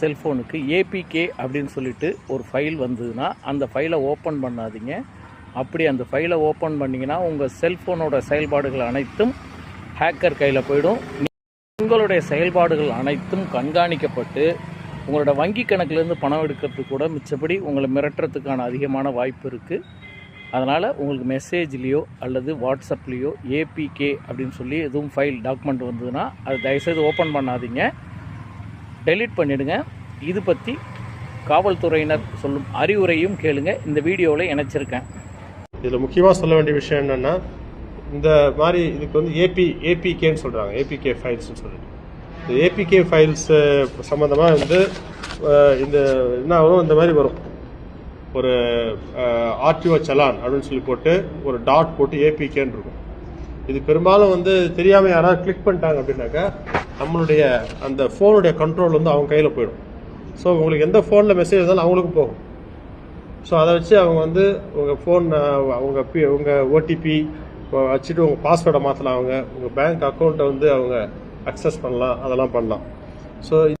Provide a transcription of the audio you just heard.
செல்ஃபோனுக்கு APK அப்படின்னு சொல்லிட்டு ஒரு ஃபைல் வந்ததுன்னா அந்த ஃபைலை ஓப்பன் பண்ணாதீங்க. அப்படி அந்த ஃபைலை ஓப்பன் பண்ணிங்கன்னா உங்கள் செல்ஃபோனோட செயல்பாடுகள் அனைத்தும் ஹேக்கர் கையில் போயிடும். உங்களுடைய செயல்பாடுகள் அனைத்தும் கண்காணிக்கப்பட்டு உங்களோட வங்கி கணக்கிலேருந்து பணம் எடுக்கிறதுக்கு கூட மிச்சப்படி உங்களை மிரட்டுறதுக்கான அதிகமான வாய்ப்பு இருக்குது அதனால் உங்களுக்கு மெசேஜ்லேயோ அல்லது வாட்ஸ்அப்லேயோ ஏபிகே அப்படின்னு சொல்லி எதுவும் ஃபைல் டாக்குமெண்ட் வந்ததுன்னா அது தயவுசெய்து ஓப்பன் பண்ணாதீங்க. டெலீட் பண்ணிவிடுங்க இது பற்றி காவல்துறையினர் சொல்லும் அறிவுரையும் கேளுங்க. இந்த வீடியோவில் இணைச்சிருக்கேன். இதில் முக்கியமாக சொல்ல வேண்டிய விஷயம் என்னென்னா இந்த மாதிரி இதுக்கு வந்து ஏபி ஏபிகேன்னு சொல்கிறாங்க ஏபிகே ஃபைல்ஸ்னு சொல்லிட்டு. இந்த ஏபிகே ஃபைல்ஸ் சம்மந்தமாக வந்து இந்த என்ன ஆகும் இந்த மாதிரி வரும். ஒரு ஆர்டிஓ சலான் அப்படின்னு சொல்லி போட்டு ஒரு டாட் போட்டு ஏபிகேன்னு இருக்கும். இது பெரும்பாலும் வந்து தெரியாமல் யாராவது கிளிக் பண்ணிட்டாங்க அப்படின்னாக்கா நம்மளுடைய அந்த ஃபோனுடைய கண்ட்ரோல் வந்து அவங்க கையில் போயிடும். ஸோ உங்களுக்கு எந்த ஃபோனில் மெசேஜ் இருந்தாலும் அவங்களுக்கும் போகும். ஸோ அதை வச்சு அவங்க வந்து உங்கள் ஃபோன் அவங்க பி உங்கள் ஓடிபி வச்சுட்டு உங்கள் பாஸ்வேர்டை மாற்றலாம் அவங்க. உங்கள் பேங்க் அக்கௌண்ட்டை வந்து அவங்க அக்சஸ் பண்ணலாம் அதெல்லாம் பண்ணலாம். ஸோ